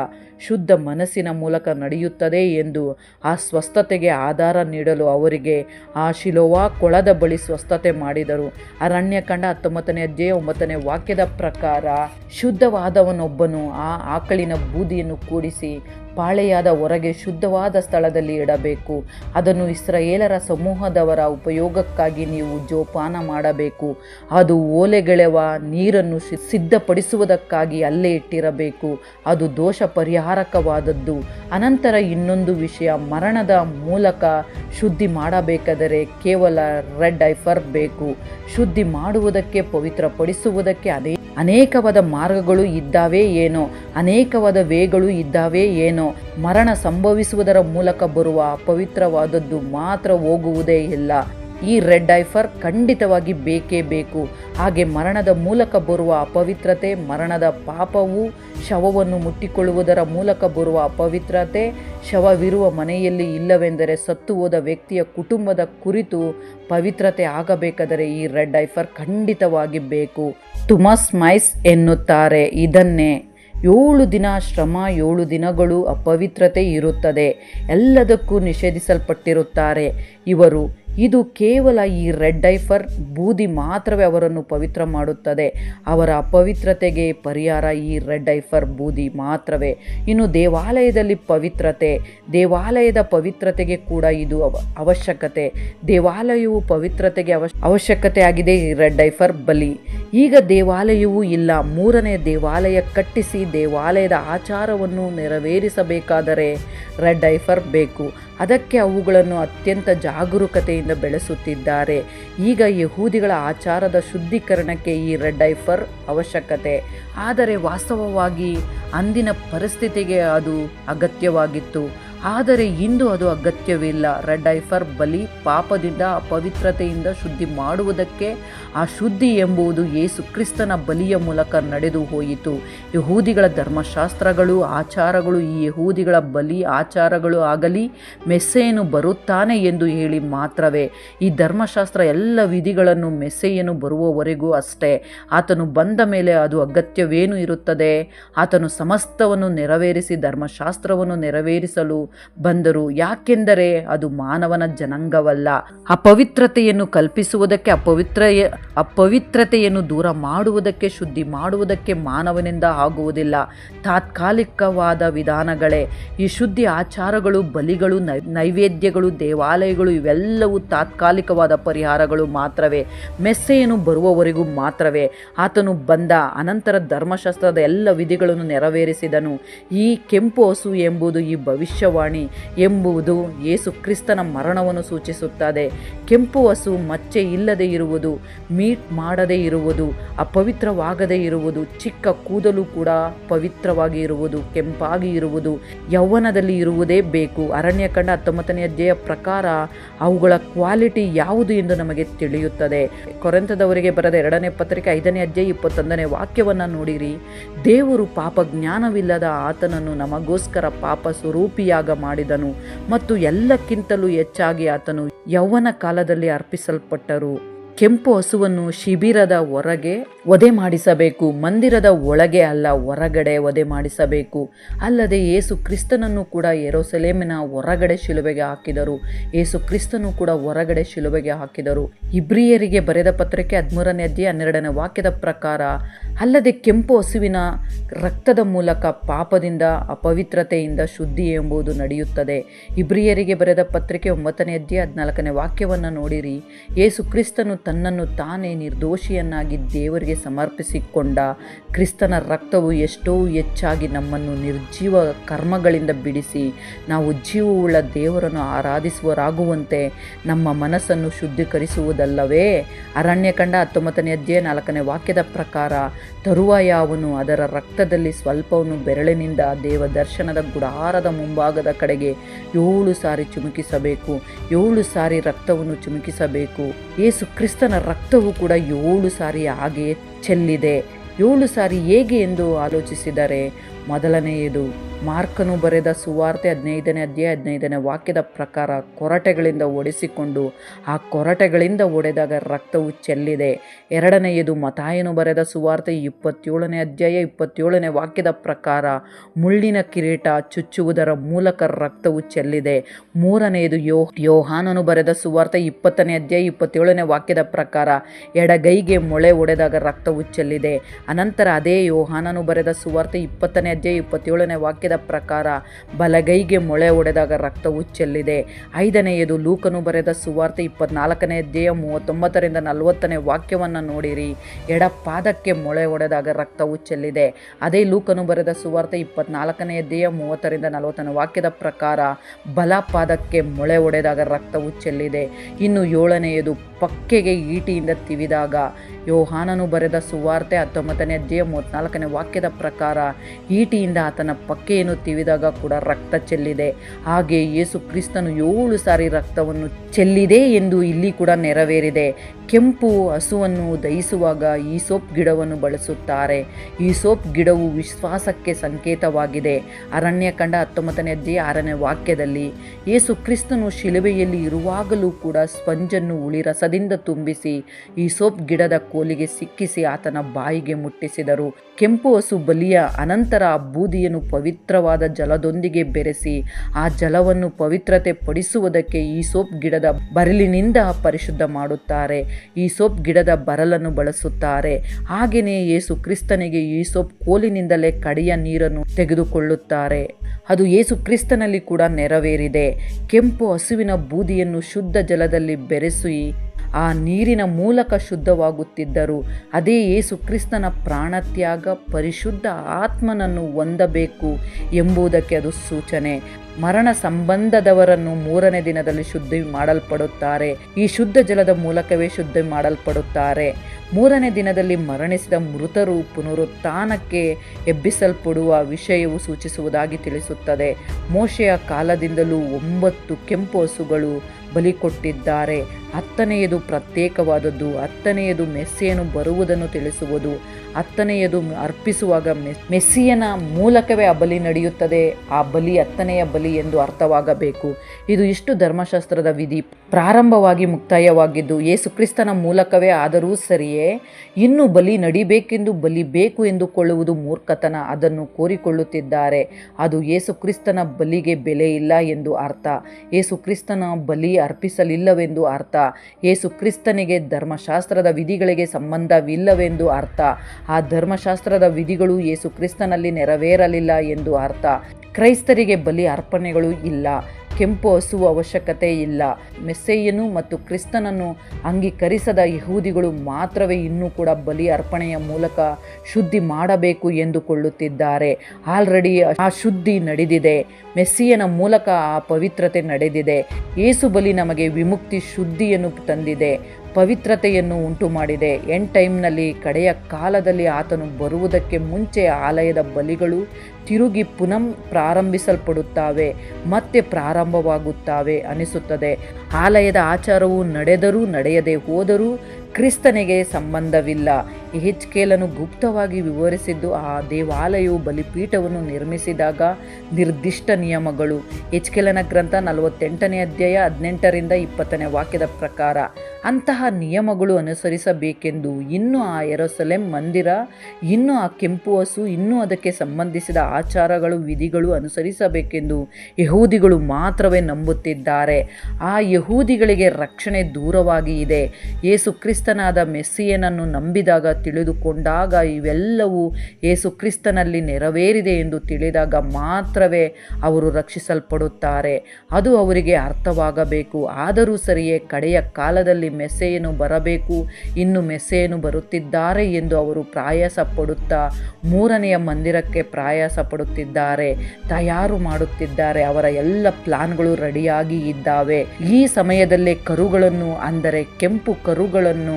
[SPEAKER 1] ಶುದ್ಧ ಮನಸ್ಸಿನ ಮೂಲಕ ನಡೆಯುತ್ತದೆ ಎಂದು ಆ ಸ್ವಸ್ಥತೆಗೆ ಆಧಾರ ನೀಡಲು ಅವರಿಗೆ ಆ ಶಿಲೋವಾ ಕೊಳದ ಬಳಿ ಸ್ವಸ್ಥತೆ ಮಾಡಿದರು. ಅರಣ್ಯಕಂಡ ಹತ್ತೊಂಬತ್ತನೇ ಅಧ್ಯಾಯ ಒಂಬತ್ತನೇ ವಾಕ್ಯದ ಪ್ರಕಾರ ಶುದ್ಧವಾದವನೊಬ್ಬನು ಆ ಆಕಳಿನ ಬೂದಿಯನ್ನು ಕೂಡಿಸಿ ಪಾಳೆಯಾದ ಹೊರಗೆ ಶುದ್ಧವಾದ ಸ್ಥಳದಲ್ಲಿ ಇಡಬೇಕು. ಅದನ್ನು ಇಸ್ರಾಯೇಲರ ಸಮೂಹದವರ ಉಪಯೋಗಕ್ಕಾಗಿ ನೀವು ಜೋಪಾನ ಮಾಡಬೇಕು. ಅದು ಓಲೆಗೆಳೆವ ನೀರನ್ನು ಸಿದ್ಧಪಡಿಸುವುದಕ್ಕಾಗಿ ಅಲ್ಲೇ ಇಟ್ಟಿರಬೇಕು. ಅದು ದೋಷ ಪರಿಹಾರಕವಾದದ್ದು ಅನಂತರ ಇನ್ನೊಂದು ವಿಷಯ, ಮರಣದ ಮೂಲಕ ಶುದ್ಧಿ ಮಾಡಬೇಕಾದರೆ ಕೇವಲ ರೆಡ್ ಐಫರ್ ಬೇಕು. ಶುದ್ಧಿ ಮಾಡುವುದಕ್ಕೆ, ಪವಿತ್ರಪಡಿಸುವುದಕ್ಕೆ ಅದೇ ಅನೇಕವಾದ ಮಾರ್ಗಗಳು ಇದ್ದಾವೆ ಏನೋ, ಅನೇಕವಾದ ವೇಗಳು ಇದ್ದಾವೆ ಏನೋ. ಮರಣ ಸಂಭವಿಸುವುದರ ಮೂಲಕ ಬರುವ ಪವಿತ್ರವಾದದ್ದು ಮಾತ್ರ ಹೋಗುವುದೇ ಇಲ್ಲ. ಈ ರೆಡ್ ಐಫರ್ ಖಂಡಿತವಾಗಿ ಬೇಕೇ ಬೇಕು. ಹಾಗೆ ಮರಣದ ಮೂಲಕ ಬರುವ ಅಪವಿತ್ರತೆ, ಮರಣದ ಪಾಪವು ಶವವನ್ನು ಮುಟ್ಟಿಕೊಳ್ಳುವುದರ ಮೂಲಕ ಬರುವ ಅಪವಿತ್ರತೆ, ಶವವಿರುವ ಮನೆಯಲ್ಲಿ ಇಲ್ಲವೆಂದರೆ ಸತ್ತು ಹೋದ ವ್ಯಕ್ತಿಯ ಕುಟುಂಬದ ಕುರಿತು ಪವಿತ್ರತೆ ಆಗಬೇಕಾದರೆ ಈ ರೆಡ್ ಐಫರ್ ಖಂಡಿತವಾಗಿ ಬೇಕು. ತುಮಸ್ ಮೈಸ್ ಎನ್ನುತ್ತಾರೆ. ಇದನ್ನೇ ಏಳು ದಿನ ಶ್ರಮ, ಏಳು ದಿನಗಳು ಅಪವಿತ್ರತೆ ಇರುತ್ತದೆ. ಎಲ್ಲದಕ್ಕೂ ನಿಷೇಧಿಸಲ್ಪಟ್ಟಿರುತ್ತಾರೆ. ಇವರು ಇದು ಕೇವಲ ಈ ರೆಡ್ ಡೈಫರ್ ಬೂದಿ ಮಾತ್ರವೇ ಅವರನ್ನು ಪವಿತ್ರ ಮಾಡುತ್ತದೆ. ಅವರ ಅಪವಿತ್ರತೆಗೆ ಪರಿಹಾರ ಈ ರೆಡ್ ಐಫರ್ ಬೂದಿ ಮಾತ್ರವೇ. ಇನ್ನು ದೇವಾಲಯದಲ್ಲಿ ಪವಿತ್ರತೆ, ದೇವಾಲಯದ ಪವಿತ್ರತೆಗೆ ಕೂಡ ಇದು ಅವ, ಅವಶ್ಯಕತೆ. ದೇವಾಲಯವು ಪವಿತ್ರತೆಗೆ ಅವಶ್ ಅವಶ್ಯಕತೆ ಆಗಿದೆ ಈ ರೆಡ್ ಡೈಫರ್ ಬಲಿ. ಈಗ ದೇವಾಲಯವು ಇಲ್ಲ. ಮೂರನೇ ದೇವಾಲಯ ಕಟ್ಟಿಸಿ ದೇವಾಲಯದ ಆಚಾರವನ್ನು ನೆರವೇರಿಸಬೇಕಾದರೆ ರೆಡ್ ಡೈಫರ್ ಬೇಕು. ಅದಕ್ಕೆ ಅವುಗಳನ್ನು ಅತ್ಯಂತ ಜಾಗರೂಕತೆಯಿಂದ ಬೆಳೆಸುತ್ತಿದ್ದಾರೆ. ಈಗ ಯಹೂದಿಗಳ ಆಚಾರದ ಶುದ್ಧೀಕರಣಕ್ಕೆ ಈ ರೆಡ್ ಐಫರ್ ಅವಶ್ಯಕತೆ. ಆದರೆ ವಾಸ್ತವವಾಗಿ ಅಂದಿನ ಪರಿಸ್ಥಿತಿಗೆ ಅದು ಅಗತ್ಯವಾಗಿತ್ತು. ಆದರೆ ಇಂದು ಅದು ಅಗತ್ಯವಿಲ್ಲ. ರೆಡ್ ಐಫರ್ ಬಲಿ ಪಾಪದಿಂದ, ಅಪವಿತ್ರತೆಯಿಂದ ಶುದ್ಧಿ ಮಾಡುವುದಕ್ಕೆ ಆ ಶುದ್ಧಿ ಎಂಬುದು ಯೇಸು ಕ್ರಿಸ್ತನ ಬಲಿಯ ಮೂಲಕ ನಡೆದು ಹೋಯಿತು. ಯಹೂದಿಗಳ ಧರ್ಮಶಾಸ್ತ್ರಗಳು, ಆಚಾರಗಳು, ಈ ಯಹೂದಿಗಳ ಬಲಿ ಆಚಾರಗಳು ಆಗಲಿ ಮೆಸ್ಸೆಯನ್ನು ಬರುತ್ತಾನೆ ಎಂದು ಹೇಳಿ ಮಾತ್ರವೇ. ಈ ಧರ್ಮಶಾಸ್ತ್ರ ಎಲ್ಲ ವಿಧಿಗಳನ್ನು ಮೆಸ್ಸೆಯನ್ನು ಬರುವವರೆಗೂ ಅಷ್ಟೇ. ಆತನು ಬಂದ ಮೇಲೆ ಅದು ಅಗತ್ಯವೇನು ಇರುತ್ತದೆ? ಆತನು ಸಮಸ್ತವನ್ನು ನೆರವೇರಿಸಿ, ಧರ್ಮಶಾಸ್ತ್ರವನ್ನು ನೆರವೇರಿಸಲು ಬಂದರು. ಯಾಕೆಂದರೆ ಅದು ಮಾನವನ ಜನಾಂಗವಲ್ಲ. ಅಪವಿತ್ರತೆಯನ್ನು ಕಲ್ಪಿಸುವುದಕ್ಕೆ ಅಪವಿತ್ರ ಅಪವಿತ್ರತೆಯನ್ನು ದೂರ ಮಾಡುವುದಕ್ಕೆ, ಶುದ್ಧಿ ಮಾಡುವುದಕ್ಕೆ ಮಾನವನಿಂದ ಆಗುವುದಿಲ್ಲ. ತಾತ್ಕಾಲಿಕವಾದ ವಿಧಾನಗಳೇ. ಈ ಶುದ್ಧಿ ಆಚಾರಗಳು, ಬಲಿಗಳು ನೈವೇದ್ಯಗಳು, ದೇವಾಲಯಗಳು, ಇವೆಲ್ಲವೂ ತಾತ್ಕಾಲಿಕವಾದ ಪರಿಹಾರಗಳು ಮಾತ್ರವೇ. ಮೆಸ್ಸೆಯನ್ನು ಬರುವವರೆಗೂ ಮಾತ್ರವೇ. ಆತನು ಬಂದ ಅನಂತರ ಧರ್ಮಶಾಸ್ತ್ರದ ಎಲ್ಲ ವಿಧಿಗಳನ್ನು ನೆರವೇರಿಸಿದನು. ಈ ಕೆಂಪು ಹಸು ಎಂಬುದು ಈ ಭವಿಷ್ಯವಾಣಿ ಎಂಬುದು ಯೇಸು ಕ್ರಿಸ್ತನ ಮರಣವನ್ನು ಸೂಚಿಸುತ್ತದೆ. ಕೆಂಪು ಹಸು ಮಚ್ಚೆ ಇಲ್ಲದೆ ಇರುವುದು, ಮೀಟ್ ಮಾಡದೇ ಇರುವುದು, ಅಪವಿತ್ರವಾಗದೇ ಇರುವುದು, ಚಿಕ್ಕ ಕೂದಲು ಕೂಡ ಪವಿತ್ರವಾಗಿ ಇರುವುದು, ಕೆಂಪಾಗಿ ಇರುವುದು, ಯೌವನದಲ್ಲಿ ಇರುವುದೇ ಬೇಕು. ಅರಣ್ಯಕಂಡ ಹತ್ತೊಂಬತ್ತನೇ ಅಧ್ಯಯ ಪ್ರಕಾರ ಅವುಗಳ ಕ್ವಾಲಿಟಿ ಯಾವುದು ಎಂದು ನಮಗೆ ತಿಳಿಯುತ್ತದೆ. ಕೊರೆಂತದವರಿಗೆ ಬರೆದ ಎರಡನೇ ಪತ್ರಿಕೆ ಐದನೇ ಅಧ್ಯಾಯ ಇಪ್ಪತ್ತೊಂದನೇ ವಾಕ್ಯವನ್ನು ನೋಡಿರಿ. ದೇವರು ಪಾಪ ಜ್ಞಾನವಿಲ್ಲದ ಆತನನ್ನು ನಮಗೋಸ್ಕರ ಪಾಪ ಸ್ವರೂಪಿಯಾಗ ಮಾಡಿದನು ಮತ್ತು ಎಲ್ಲಕ್ಕಿಂತಲೂ ಹೆಚ್ಚಾಗಿ ಆತನು ಯೌವನ ಕಾಲದಲ್ಲಿ ಅರ್ಪಿಸಲ್ಪಟ್ಟರು. ಕೆಂಪು ಹಸುವನ್ನು ಶಿಬಿರದ ಹೊರಗೆ ವಧೆ ಮಾಡಿಸಬೇಕು. ಮಂದಿರದ ಒಳಗೆ ಅಲ್ಲ, ಹೊರಗಡೆ ವಧೆ ಮಾಡಿಸಬೇಕು. ಅಲ್ಲದೆ ಏಸು ಕ್ರಿಸ್ತನನ್ನು ಕೂಡ ಎರೋಸಲೇಮಿನ ಹೊರಗಡೆ ಶಿಲುಬೆಗೆ ಹಾಕಿದರು. ಏಸು ಕ್ರಿಸ್ತನು ಕೂಡ ಹೊರಗಡೆ ಶಿಲುಬೆಗೆ ಹಾಕಿದರು. ಇಬ್ರಿಯರಿಗೆ ಬರೆದ ಪತ್ರಕ್ಕೆ ಹದಿಮೂರನೇ ಅಧ್ಯಾಯ ಹನ್ನೆರಡನೇ ವಾಕ್ಯದ ಪ್ರಕಾರ, ಅಲ್ಲದೆ ಕೆಂಪು ಹಸುವಿನ ರಕ್ತದ ಮೂಲಕ ಪಾಪದಿಂದ ಅಪವಿತ್ರತೆಯಿಂದ ಶುದ್ಧಿ ಎಂಬುದು ನಡೆಯುತ್ತದೆ. ಇಬ್ರಿಯರಿಗೆ ಬರೆದ ಪತ್ರಿಕೆ ಒಂಬತ್ತನೇ ಅಧ್ಯಾಯ ಹದಿನಾಲ್ಕನೇ ವಾಕ್ಯವನ್ನು ನೋಡಿರಿ. ಯೇಸು ಕ್ರಿಸ್ತನು ತನ್ನನ್ನು ತಾನೇ ನಿರ್ದೋಷಿಯನ್ನಾಗಿ ದೇವರಿಗೆ ಸಮರ್ಪಿಸಿಕೊಂಡ ಕ್ರಿಸ್ತನ ರಕ್ತವು ಎಷ್ಟೋ ಹೆಚ್ಚಾಗಿ ನಮ್ಮನ್ನು ನಿರ್ಜೀವ ಕರ್ಮಗಳಿಂದ ಬಿಡಿಸಿ ನಾವು ಜೀವವುಳ್ಳ ದೇವರನ್ನು ಆರಾಧಿಸುವರಾಗುವಂತೆ ನಮ್ಮ ಮನಸ್ಸನ್ನು ಶುದ್ಧೀಕರಿಸುವುದಲ್ಲವೇ? ಅರಣ್ಯಕಂಡ ಹತ್ತೊಂಬತ್ತನೇ ಅಧ್ಯಾಯ ನಾಲ್ಕನೇ ವಾಕ್ಯದ ಪ್ರಕಾರ, ತರುವಾಯ ಅವನು ಅದರ ರಕ್ತದಲ್ಲಿ ಸ್ವಲ್ಪವನ್ನು ಬೆರಳಿನಿಂದ ದೇವ ದರ್ಶನದ ಗುಡಾರದ ಮುಂಭಾಗದ ಕಡೆಗೆ ಏಳು ಸಾರಿ ಚುಮುಕಿಸಬೇಕು, ಏಳು ಸಾರಿ ರಕ್ತವನ್ನು ಚುಮುಕಿಸಬೇಕು. ಏಸು ಕ್ರಿಸ್ತನ ರಕ್ತವು ಕೂಡ ಏಳು ಸಾರಿ ಹಾಗೆ ಚೆಲ್ಲಿದೆ. ಏಳು ಸಾರಿ ಹೇಗೆ ಎಂದು ಆಲೋಚಿಸಿದರೆ ಮೊದಲನೆಯದು ಮಾರ್ಕನು ಬರೆದ ಸುವಾರ್ತೆ ಹದಿನೈದನೇ ಅಧ್ಯಾಯ ಹದಿನೈದನೇ ವಾಕ್ಯದ ಪ್ರಕಾರ ಕೊರಟೆಗಳಿಂದ ಒಡಿಸಿಕೊಂಡು, ಆ ಕೊರಟೆಗಳಿಂದ ಒಡೆದಾಗ ರಕ್ತವು ಚೆಲ್ಲಿದೆ. ಎರಡನೆಯದು ಮತಾಯನು ಬರೆದ ಸುವಾರ್ತೆ ಇಪ್ಪತ್ತೇಳನೇ ಅಧ್ಯಾಯ ಇಪ್ಪತ್ತೇಳನೇ ವಾಕ್ಯದ ಪ್ರಕಾರ ಮುಳ್ಳಿನ ಕಿರೀಟ ಚುಚ್ಚುವುದರ ಮೂಲಕ ರಕ್ತವು ಚೆಲ್ಲಿದೆ. ಮೂರನೆಯದು ಯೋ, ಯೋಹಾನನು ಬರೆದ ಸುವಾರ್ತೆ ಇಪ್ಪತ್ತನೇ ಅಧ್ಯಾಯ ಇಪ್ಪತ್ತೇಳನೇ ವಾಕ್ಯದ ಪ್ರಕಾರ ಎಡಗೈಗೆ ಮೊಳೆ ಒಡೆದಾಗ ರಕ್ತವು ಚೆಲ್ಲಿದೆ. ಅನಂತರ ಅದೇ ಯೋಹಾನನು ಬರೆದ ಸುವಾರ್ತೆ ಇಪ್ಪತ್ತನೇ ಅಧ್ಯಾಯ ಇಪ್ಪತ್ತೇಳನೇ ವಾಕ್ಯದ ಪ್ರಕಾರ ಬಲಗೈಗೆ ಮೊಳೆ ಒಡೆದಾಗ ರಕ್ತವು ಚೆಲ್ಲಿದೆ. ಐದನೆಯದು ಲೂಕನು ಬರೆದ ಸುವಾರ್ತೆ ಇಪ್ಪತ್ನಾಲ್ಕನೇ ಅಧ್ಯಾಯ ಮೂವತ್ತೊಂಬತ್ತರಿಂದ ನಲವತ್ತನೇ ವಾಕ್ಯವನ್ನು ನೋಡಿರಿ. ಎಡ ಪಾದಕ್ಕೆ ಮೊಳೆ ಒಡೆದಾಗ ರಕ್ತವು ಚೆಲ್ಲಿದೆ. ಅದೇ ಲೂಕನು ಬರೆದ ಸುವಾರ್ತೆ ಇಪ್ಪತ್ನಾಲ್ಕನೇ ಅಧ್ಯಾಯ ಮೂವತ್ತರಿಂದ ನಲವತ್ತನೇ ವಾಕ್ಯದ ಪ್ರಕಾರ ಬಲ ಪಾದಕ್ಕೆ ಮೊಳೆ ಒಡೆದಾಗ ರಕ್ತವು ಚೆಲ್ಲಿದೆ. ಇನ್ನು ಏಳನೆಯದು ಪಕ್ಕೆಗೆ ಈಟಿಯಿಂದ ತಿವಿದಾಗ. ಯೋಹಾನನು ಬರೆದ ಸುವಾರ್ತೆ ಹತ್ತೊಂಬತ್ತನೇ ಅಧ್ಯಯ ಮೂವತ್ನಾಲ್ಕನೇ ವಾಕ್ಯದ ಪ್ರಕಾರ ಈಟಿಯಿಂದ ಆತನ ಪಕ್ಕೆಯನ್ನು ತಿವಿದಾಗ ಕೂಡ ರಕ್ತ ಚೆಲ್ಲಿದೆ. ಹಾಗೆ ಯೇಸು ಕ್ರಿಸ್ತನು ಏಳು ಸಾರಿ ರಕ್ತವನ್ನು ಚೆಲ್ಲಿದೆ ಎಂದು ಇಲ್ಲಿ ಕೂಡ ನೆರವೇರಿದೆ. ಕೆಂಪು ಹಸುವನ್ನು ದಹಿಸುವಾಗ ಈ ಸೋಪ್ ಗಿಡವನ್ನು ಬಳಸುತ್ತಾರೆ. ಈ ಸೋಪ್ ಗಿಡವು ವಿಶ್ವಾಸಕ್ಕೆ ಸಂಕೇತವಾಗಿದೆ. ಅರಣ್ಯಕಂಡ ಹತ್ತೊಂಬತ್ತನೇ ಅಧ್ಯಾಯ ಆರನೇ ವಾಕ್ಯದಲ್ಲಿ, ಯೇಸು ಕ್ರಿಸ್ತನು ಶಿಲುಬೆಯಲ್ಲಿ ಇರುವಾಗಲೂ ಕೂಡ ಸ್ಪಂಜನ್ನು ಉಳಿ ರಸದಿಂದ ತುಂಬಿಸಿ ಈ ಸೋಪ್ ಗಿಡದ ಕೋಲಿಗೆ ಸಿಕ್ಕಿಸಿ ಆತನ ಬಾಯಿಗೆ ಮುಟ್ಟಿಸಿದರು. ಕೆಂಪು ಹಸು ಬಲಿಯ ಅನಂತರ ಆ ಬೂದಿಯನ್ನು ಪವಿತ್ರವಾದ ಜಲದೊಂದಿಗೆ ಬೆರೆಸಿ, ಆ ಜಲವನ್ನು ಪವಿತ್ರತೆ ಪಡಿಸುವುದಕ್ಕೆ ಈ ಸೋಪ್ ಗಿಡದ ಬರಲಿನಿಂದ ಪರಿಶುದ್ಧ ಮಾಡುತ್ತಾರೆ ಈ ಸೋಪ್ ಗಿಡದ ಬರಲನ್ನು ಬಳಸುತ್ತಾರೆ. ಹಾಗೆಯೇ ಯೇಸು ಕ್ರಿಸ್ತನಿಗೆ ಈ ಸೋಪ್ ಕೋಲಿನಿಂದಲೇ ಕಡೆಯ ನೀರನ್ನು ತೆಗೆದುಕೊಳ್ಳುತ್ತಾರೆ. ಅದು ಯೇಸು ಕ್ರಿಸ್ತನಲ್ಲಿ ಕೂಡ ನೆರವೇರಿದೆ. ಕೆಂಪು ಹಸುವಿನ ಬೂದಿಯನ್ನು ಶುದ್ಧ ಜಲದಲ್ಲಿ ಬೆರೆಸಿ ಆ ನೀರಿನ ಮೂಲಕ ಶುದ್ಧವಾಗುತ್ತಿದ್ದರು. ಅದೇ ಯೇಸು ಕ್ರಿಸ್ತನ ಪ್ರಾಣತ್ಯಾಗ ಪರಿಶುದ್ಧ ಆತ್ಮನನ್ನು ಹೊಂದಬೇಕು ಎಂಬುದಕ್ಕೆ ಅದು ಸೂಚನೆ. ಮರಣ ಸಂಬಂಧದವರನ್ನು ಮೂರನೇ ದಿನದಲ್ಲಿ ಶುದ್ಧಿ ಮಾಡಲ್ಪಡುತ್ತಾರೆ. ಈ ಶುದ್ಧ ಜಲದ ಮೂಲಕವೇ ಶುದ್ಧಿ ಮಾಡಲ್ಪಡುತ್ತಾರೆ. ಮೂರನೇ ದಿನದಲ್ಲಿ ಮರಣಿಸಿದ ಮೃತರು ಪುನರುತ್ಥಾನಕ್ಕೆ ಎಬ್ಬಿಸಲ್ಪಡುವ ವಿಷಯವು ಸೂಚಿಸುವುದಾಗಿ ತಿಳಿಸುತ್ತದೆ. ಮೋಶೆಯ ಕಾಲದಿಂದಲೂ ಒಂಬತ್ತು ಕೆಂಪು ಹಸುಗಳು ಬಲಿ ಕೊಟ್ಟಿದ್ದಾರೆ. ಹತ್ತನೆಯದು ಪ್ರತ್ಯೇಕವಾದದ್ದು, ಹತ್ತನೆಯದು ಮೆಸ್ಸೆಯನ್ನು ಬರುವುದನ್ನು ತಿಳಿಸುವುದು. ಹತ್ತನೆಯದು ಅರ್ಪಿಸುವಾಗ ಮೆಸ್ಸಿಯನ ಮೂಲಕವೇ ಆ ಬಲಿ ನಡೆಯುತ್ತದೆ. ಆ ಬಲಿ ಹತ್ತನೆಯ ಬಲಿ ಎಂದು ಅರ್ಥವಾಗಬೇಕು. ಇದು ಇಷ್ಟು ಧರ್ಮಶಾಸ್ತ್ರದ ವಿಧಿ. ಪ್ರಾರಂಭವಾಗಿ ಮುಕ್ತಾಯವಾಗಿದ್ದು ಯೇಸುಕ್ರಿಸ್ತನ ಮೂಲಕವೇ ಆದರೂ ಸರಿಯೇ, ಇನ್ನು ಬಲಿ ನಡಿಬೇಕೆಂದು ಬಲಿ ಬೇಕು ಎಂದುಕೊಳ್ಳುವುದು ಮೂರ್ಖತನ, ಅದನ್ನು ಕೋರಿಕೊಳ್ಳುತ್ತಿದ್ದಾರೆ. ಅದು ಯೇಸುಕ್ರಿಸ್ತನ ಬಲಿಗೆ ಬೆಲೆ ಇಲ್ಲ ಎಂದು ಅರ್ಥ. ಯೇಸುಕ್ರಿಸ್ತನ ಬಲಿ ಅರ್ಪಿಸಲಿಲ್ಲವೆಂದು ಅರ್ಥ. ಯೇಸುಕ್ರಿಸ್ತನಿಗೆ ಧರ್ಮಶಾಸ್ತ್ರದ ವಿಧಿಗಳಿಗೆ ಸಂಬಂಧವಿಲ್ಲವೆಂದು ಅರ್ಥ. ಆ ಧರ್ಮಶಾಸ್ತ್ರದ ವಿಧಿಗಳು ಯೇಸುಕ್ರಿಸ್ತನಲ್ಲಿ ನೆರವೇರಲಿಲ್ಲ ಎಂದು ಅರ್ಥ. ಕ್ರೈಸ್ತರಿಗೆ ಬಲಿ ಅರ್ಪಣೆಗಳು ಇಲ್ಲ. ಕೆಂಪು ಹಸುವ ಅವಶ್ಯಕತೆ ಇಲ್ಲ. ಮೆಸ್ಸೆಯನು ಮತ್ತು ಕ್ರಿಸ್ತನನ್ನು ಅಂಗೀಕರಿಸದ ಯಹೂದಿಗಳು ಮಾತ್ರವೇ ಇನ್ನೂ ಕೂಡ ಬಲಿ ಅರ್ಪಣೆಯ ಮೂಲಕ ಶುದ್ಧಿ ಮಾಡಬೇಕು ಎಂದುಕೊಳ್ಳುತ್ತಿದ್ದಾರೆ. ಆಲ್ರೆಡಿ ಆ ಶುದ್ಧಿ ನಡೆದಿದೆ. ಮೆಸ್ಸಿಯನ ಮೂಲಕ ಆ ಪವಿತ್ರತೆ ನಡೆದಿದೆ. ಏಸು ಬಲಿ ನಮಗೆ ವಿಮುಕ್ತಿ ಶುದ್ಧಿಯನ್ನು ತಂದಿದೆ. ಪವಿತ್ರತೆಯನ್ನು ಉಂಟು ಮಾಡಿದೆ ಎಂಡ್ ಟೈಮ್ನಲ್ಲಿ ಕಡೆಯ ಕಾಲದಲ್ಲಿ ಆತನು ಬರುವುದಕ್ಕೆ ಮುಂಚೆ ಆಲಯದ ಬಲಿಗಳು ತಿರುಗಿ ಪುನಃ ಪ್ರಾರಂಭಿಸಲ್ಪಡುತ್ತವೆ ಮತ್ತೆ ಪ್ರಾರಂಭವಾಗುತ್ತವೆ ಅನಿಸುತ್ತದೆ ಆಲಯದ ಆಚಾರವು ನಡೆದರೂ ನಡೆಯದೆ ಹೋದರೂ ಕ್ರಿಸ್ತನಿಗೆ ಸಂಬಂಧವಿಲ್ಲ. ಹೆಚ್ಕೇಲನು ಗುಪ್ತವಾಗಿ ವಿವರಿಸಿದ್ದು, ಆ ದೇವಾಲಯವು ಬಲಿಪೀಠವನ್ನು ನಿರ್ಮಿಸಿದಾಗ ನಿರ್ದಿಷ್ಟ ನಿಯಮಗಳು. ಹೆಚ್ಕೇಲನ ಗ್ರಂಥ ನಲವತ್ತೆಂಟನೇ ಅಧ್ಯಾಯ ಹದಿನೆಂಟರಿಂದ ಇಪ್ಪತ್ತನೇ ವಾಕ್ಯದ ಪ್ರಕಾರ, ಅಂತಹ ನಿಯಮಗಳು ಅನುಸರಿಸಬೇಕೆಂದು ಇನ್ನೂ ಆ ಎರಸಲೆಂ ಮಂದಿರ, ಇನ್ನೂ ಆ ಕೆಂಪು ಹಸು, ಇನ್ನೂ ಅದಕ್ಕೆ ಸಂಬಂಧಿಸಿದ ಆಚಾರಗಳು, ವಿಧಿಗಳು ಅನುಸರಿಸಬೇಕೆಂದು ಯಹೂದಿಗಳು ಮಾತ್ರವೇ ನಂಬುತ್ತಿದ್ದಾರೆ. ಆ ಯಹೂದಿಗಳಿಗೆ ರಕ್ಷಣೆ ದೂರವಾಗಿ ಇದೆ. ಯೇಸು ಕ್ರಿಸ್ತನಾದ ಮೆಸ್ಸಿಯನನ್ನು ನಂಬಿದಾಗ ತಿಳಿದುಕೊಂಡಾಗ ಇವೆಲ್ಲವೂ ಏಸು ಕ್ರಿಸ್ತನಲ್ಲಿ ನೆರವೇರಿದೆ ಎಂದು ತಿಳಿದಾಗ ಮಾತ್ರವೇ ಅವರು ರಕ್ಷಿಸಲ್ಪಡುತ್ತಾರೆ. ಅದು ಅವರಿಗೆ ಅರ್ಥವಾಗಬೇಕು. ಆದರೂ ಸರಿಯೇ, ಕಡೆಯ ಕಾಲದಲ್ಲಿ ಮೆಸ್ಸೆಯನ್ನು ಬರಬೇಕು. ಇನ್ನು ಮೆಸ್ಸೆಯನ್ನು ಬರುತ್ತಿದ್ದಾರೆ ಎಂದು ಅವರು ಪ್ರಯಾಸ ಪಡುತ್ತಾ ಮೂರನೆಯ ಮಂದಿರಕ್ಕೆ ಪ್ರಯಾಸ ಪಡುತ್ತಿದ್ದಾರೆ ತಯಾರು ಮಾಡುತ್ತಿದ್ದಾರೆ. ಅವರ ಎಲ್ಲ ಪ್ಲಾನ್ಗಳು ರೆಡಿಯಾಗಿ ಇದ್ದಾವೆ. ಈ ಸಮಯದಲ್ಲೇ ಕರುಗಳನ್ನು, ಅಂದರೆ ಕೆಂಪು ಕರುಗಳನ್ನು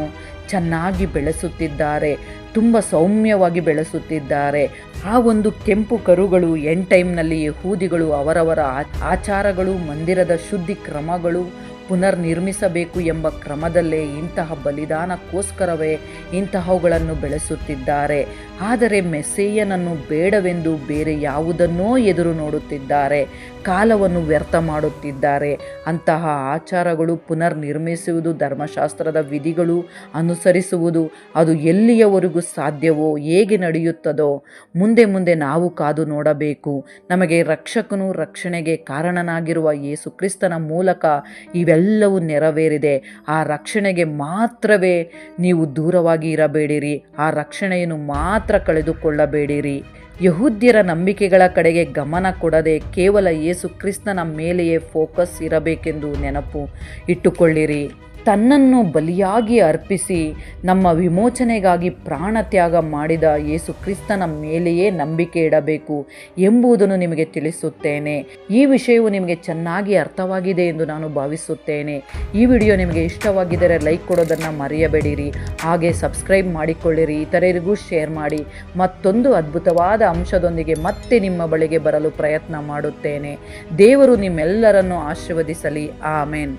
[SPEAKER 1] ಚೆನ್ನಾಗಿ ಬೆಳೆಸುತ್ತಿದ್ದಾರೆ, ತುಂಬ ಸೌಮ್ಯವಾಗಿ ಬೆಳೆಸುತ್ತಿದ್ದಾರೆ. ಆ ಒಂದು ಕೆಂಪು ಕರುಗಳು ಎಂಡ್ ಟೈಮ್ನಲ್ಲಿ ಹೂದಿಗಳು ಅವರವರ ಆಚಾರಗಳು, ಮಂದಿರದ ಶುದ್ಧಿ ಕ್ರಮಗಳು ಪುನರ್ ನಿರ್ಮಿಸಬೇಕು ಎಂಬ ಕ್ರಮದಲ್ಲೇ ಇಂತಹ ಬಲಿದಾನಕ್ಕೋಸ್ಕರವೇ ಇಂತಹವುಗಳನ್ನು ಬೆಳೆಸುತ್ತಿದ್ದಾರೆ. ಆದರೆ ಮೆಸ್ಸೇಯನನ್ನು ಬೇಡವೆಂದು ಬೇರೆ ಯಾವುದನ್ನೋ ಎದುರು ನೋಡುತ್ತಿದ್ದಾರೆ. ಕಾಲವನ್ನು ವ್ಯರ್ಥ ಮಾಡುತ್ತಿದ್ದಾರೆ. ಅಂತಹ ಆಚಾರಗಳು ಪುನರ್ ನಿರ್ಮಿಸುವುದು ಧರ್ಮಶಾಸ್ತ್ರದ ವಿಧಿಗಳು ಅನುಸರಿಸುವುದು, ಅದು ಎಲ್ಲಿಯವರೆಗೂ ಸಾಧ್ಯವೋ, ಹೇಗೆ ನಡೆಯುತ್ತದೋ, ಮುಂದೆ ಮುಂದೆ ನಾವು ಕಾದು ನೋಡಬೇಕು. ನಮಗೆ ರಕ್ಷಕನು ರಕ್ಷಣೆಗೆ ಕಾರಣನಾಗಿರುವ ಯೇಸುಕ್ರಿಸ್ತನ ಮೂಲಕ ಮೂಲಕ ಇವೆಲ್ಲವೂ ನೆರವೇರಿದೆ. ಆ ರಕ್ಷಣೆಗೆ ಮಾತ್ರವೇ ನೀವು ದೂರವಾಗಿ ಇರಬೇಡಿರಿ. ಆ ರಕ್ಷಣೆಯನ್ನು ಮಾತ್ರ ಕಳೆದುಕೊಳ್ಳಬೇಡಿರಿ. ಯಹೂದ್ಯರ ನಂಬಿಕೆಗಳ ಕಡೆಗೆ ಗಮನ ಕೊಡದೆ ಕೇವಲ ಯೇಸು ಕ್ರಿಸ್ತನ ಮೇಲೆಯೇ ಫೋಕಸ್ ಇರಬೇಕೆಂದು ನೆನಪು ಇಟ್ಟುಕೊಳ್ಳಿರಿ. ತನ್ನನ್ನು ಬಲಿಯಾಗಿ ಅರ್ಪಿಸಿ ನಮ್ಮ ವಿಮೋಚನೆಗಾಗಿ ಪ್ರಾಣ ತ್ಯಾಗ ಮಾಡಿದ ಯೇಸು ಕ್ರಿಸ್ತನ ಮೇಲೆಯೇ ನಂಬಿಕೆ ಇಡಬೇಕು ಎಂಬುದನ್ನು ನಿಮಗೆ ತಿಳಿಸುತ್ತೇನೆ. ಈ ವಿಷಯವು ನಿಮಗೆ ಚೆನ್ನಾಗಿ ಅರ್ಥವಾಗಿದೆ ಎಂದು ನಾನು ಭಾವಿಸುತ್ತೇನೆ. ಈ ವಿಡಿಯೋ ನಿಮಗೆ ಇಷ್ಟವಾಗಿದ್ದರೆ ಲೈಕ್ ಕೊಡೋದನ್ನು ಮರೆಯಬೇಡಿರಿ. ಹಾಗೆ ಸಬ್ಸ್ಕ್ರೈಬ್ ಮಾಡಿಕೊಳ್ಳಿರಿ. ಇತರರಿಗೂ ಶೇರ್ ಮಾಡಿ. ಮತ್ತೊಂದು ಅದ್ಭುತವಾದ ಅಂಶದೊಂದಿಗೆ ಮತ್ತೆ ನಿಮ್ಮ ಬಳಿಗೆ ಬರಲು ಪ್ರಯತ್ನ ಮಾಡುತ್ತೇನೆ. ದೇವರು ನಿಮ್ಮೆಲ್ಲರನ್ನು ಆಶೀರ್ವದಿಸಲಿ. ಆಮೇನ್.